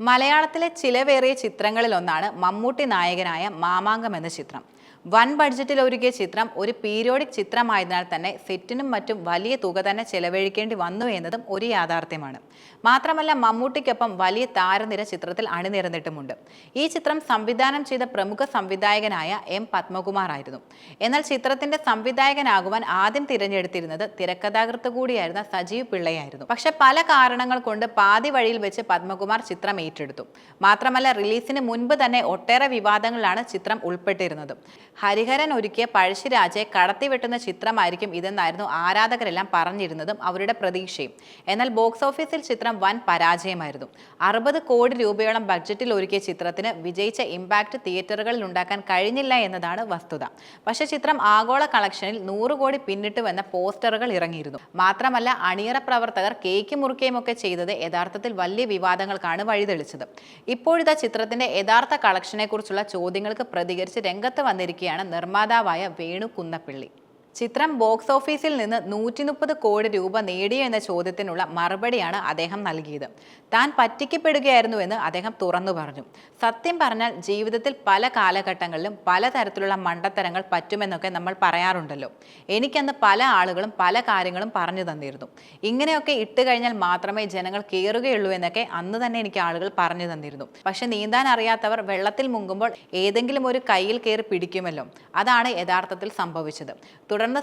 മലയാളത്തിലെ ചിലവേറിയ ചിത്രങ്ങളിലൊന്നാണ് മമ്മൂട്ടി നായകനായ മാമാങ്കം എന്ന ചിത്രം. വൻ ബഡ്ജറ്റിൽ ഒരുക്കിയ ചിത്രം ഒരു പീരിയോഡിക് ചിത്രമായതിനാൽ തന്നെ സെറ്റിനും മറ്റും വലിയ തുക തന്നെ ചെലവഴിക്കേണ്ടി വന്നു എന്നതും ഒരു യാഥാർത്ഥ്യമാണ്. മാത്രമല്ല മമ്മൂട്ടിക്കൊപ്പം വലിയ താരനിര ചിത്രത്തിൽ അണിനിരന്നിട്ടുമുണ്ട്. ഈ ചിത്രം സംവിധാനം ചെയ്ത പ്രമുഖ സംവിധായകനായ എം പത്മകുമാർ ആയിരുന്നു. എന്നാൽ ചിത്രത്തിന്റെ സംവിധായകനാകുവാൻ ആദ്യം തിരഞ്ഞെടുത്തിരുന്നത് തിരക്കഥാകൃത്ത് കൂടിയായിരുന്ന സജീവ് പിള്ളയായിരുന്നു. പക്ഷെ പല കാരണങ്ങൾ കൊണ്ട് പാതി വഴിയിൽ വെച്ച് പത്മകുമാർ ചിത്രം ഏറ്റെടുത്തു മാത്രമല്ല റിലീസിന് മുൻപ് തന്നെ ഒട്ടേറെ വിവാദങ്ങളാണ് ചിത്രം ഉൾപ്പെട്ടിരുന്നത്. ഹരിഹരൻ ഒരുക്കിയ പഴശ്ശിരാജയെ കടത്തിവെട്ടുന്ന ചിത്രമായിരിക്കും ഇതെന്നായിരുന്നു ആരാധകരെല്ലാം പറഞ്ഞിരുന്നതും അവരുടെ പ്രതീക്ഷയും. എന്നാൽ ബോക്സ് ഓഫീസിൽ ചിത്രം വൻ പരാജയമായിരുന്നു. അറുപത് കോടി രൂപയോളം ബഡ്ജറ്റിൽ ഒരുക്കിയ ചിത്രത്തിന് വിജയിച്ച ഇമ്പാക്ട് തിയേറ്ററുകളിൽ ഉണ്ടാക്കാൻ കഴിഞ്ഞില്ല എന്നതാണ് വസ്തുത. പക്ഷെ ചിത്രം ആഗോള കളക്ഷനിൽ നൂറ് കോടി പിന്നിട്ടുവെന്ന പോസ്റ്ററുകൾ ഇറങ്ങിയിരുന്നു. മാത്രമല്ല അണിയറ പ്രവർത്തകർ കേക്ക് മുറുക്കുകയും ഒക്കെ ചെയ്തത് യഥാർത്ഥത്തിൽ വലിയ വിവാദങ്ങൾക്കാണ് വഴിതെളിച്ചത്. ഇപ്പോഴിതാ ചിത്രത്തിന്റെ യഥാർത്ഥ കളക്ഷനെ കുറിച്ചുള്ള ചോദ്യങ്ങൾക്ക് പ്രതികരിച്ച് രംഗത്ത് വന്നിരിക്കുകയാണ് നിർമ്മാതാവായ വേണു കുന്നപ്പിള്ളി. ചിത്രം ബോക്സ് ഓഫീസിൽ നിന്ന് നൂറ്റി മുപ്പത് കോടി രൂപ നേടിയോ എന്ന ചോദ്യത്തിനുള്ള മറുപടിയാണ് അദ്ദേഹം നൽകിയത്. താൻ പറ്റിക്കപ്പെടുകയായിരുന്നുവെന്ന് അദ്ദേഹം തുറന്നു പറഞ്ഞു. സത്യം പറഞ്ഞാൽ ജീവിതത്തിൽ പല കാലഘട്ടങ്ങളിലും പല തരത്തിലുള്ള മണ്ടത്തരങ്ങൾ പറ്റുമെന്നൊക്കെ നമ്മൾ പറയാറുണ്ടല്ലോ. എനിക്കന്ന് പല ആളുകളും പല കാര്യങ്ങളും പറഞ്ഞു തന്നിരുന്നു. ഇങ്ങനെയൊക്കെ ഇട്ട് കഴിഞ്ഞാൽ മാത്രമേ ജനങ്ങൾ കയറുകയുള്ളൂ എന്നൊക്കെ അന്ന് തന്നെ എനിക്ക് ആളുകൾ പറഞ്ഞു തന്നിരുന്നു. പക്ഷെ നീന്താൻ അറിയാത്തവർ വെള്ളത്തിൽ മുങ്ങുമ്പോൾ ഏതെങ്കിലും ഒരു കയ്യിൽ കയറി പിടിക്കുമല്ലോ. അതാണ് യഥാർത്ഥത്തിൽ സംഭവിച്ചത്.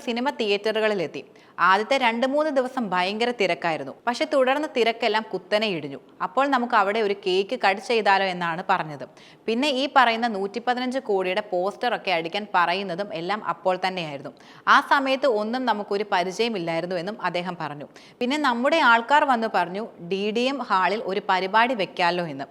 സിനിമ തിയേറ്ററുകളിലെത്തി. ആദ്യത്തെ രണ്ട് മൂന്ന് ദിവസം ഭയങ്കര തിരക്കായിരുന്നു. പക്ഷെ തുടർന്ന് തിരക്കെല്ലാം കുത്തനെ ഇടിഞ്ഞു. അപ്പോൾ നമുക്ക് അവിടെ ഒരു കേക്ക് കട്ട് ചെയ്താലോ എന്നാണ് പറഞ്ഞത്. പിന്നെ ഈ പറയുന്ന നൂറ്റി പതിനഞ്ച് കോടിയുടെ പോസ്റ്ററൊക്കെ അടിക്കാൻ പറയുന്നതും എല്ലാം അപ്പോൾ തന്നെയായിരുന്നു. ആ സമയത്ത് ഒന്നും നമുക്കൊരു പരിചയമില്ലായിരുന്നു എന്നും അദ്ദേഹം പറഞ്ഞു. പിന്നെ നമ്മുടെ ആൾക്കാർ വന്ന് പറഞ്ഞു ഡി ഡി എം ഹാളിൽ ഒരു പരിപാടി വെക്കാമല്ലോ എന്ന്.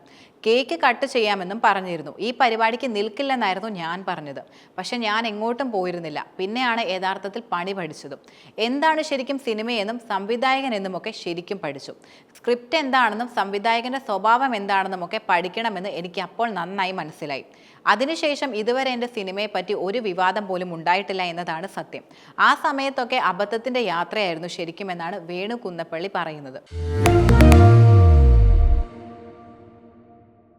കേക്ക് കട്ട് ചെയ്യാമെന്നും പറഞ്ഞിരുന്നു. ഈ പരിപാടിക്ക് നിൽക്കില്ലെന്നായിരുന്നു ഞാൻ പറഞ്ഞത്. പക്ഷെ ഞാൻ എങ്ങോട്ടും പോയിരുന്നില്ല. പിന്നെയാണ് യഥാർത്ഥത്തിൽ പണി പഠിച്ചതും. എന്താണ് ശരിക്കും സിനിമയെന്നും സംവിധായകൻ എന്നുമൊക്കെ ശരിക്കും പഠിച്ചു. സ്ക്രിപ്റ്റ് എന്താണെന്നും സംവിധായകന്റെ സ്വഭാവം എന്താണെന്നും ഒക്കെ പഠിക്കണമെന്ന് എനിക്ക് അപ്പോൾ നന്നായി മനസ്സിലായി. അതിനുശേഷം ഇതുവരെ എന്റെ സിനിമയെ പറ്റി ഒരു വിവാദം പോലും ഉണ്ടായിട്ടില്ല എന്നതാണ് സത്യം. ആ സമയത്തൊക്കെ അബദ്ധത്തിന്റെ യാത്രയായിരുന്നു ശരിക്കും എന്നാണ് വേണു കുന്നപ്പള്ളി പറയുന്നത്.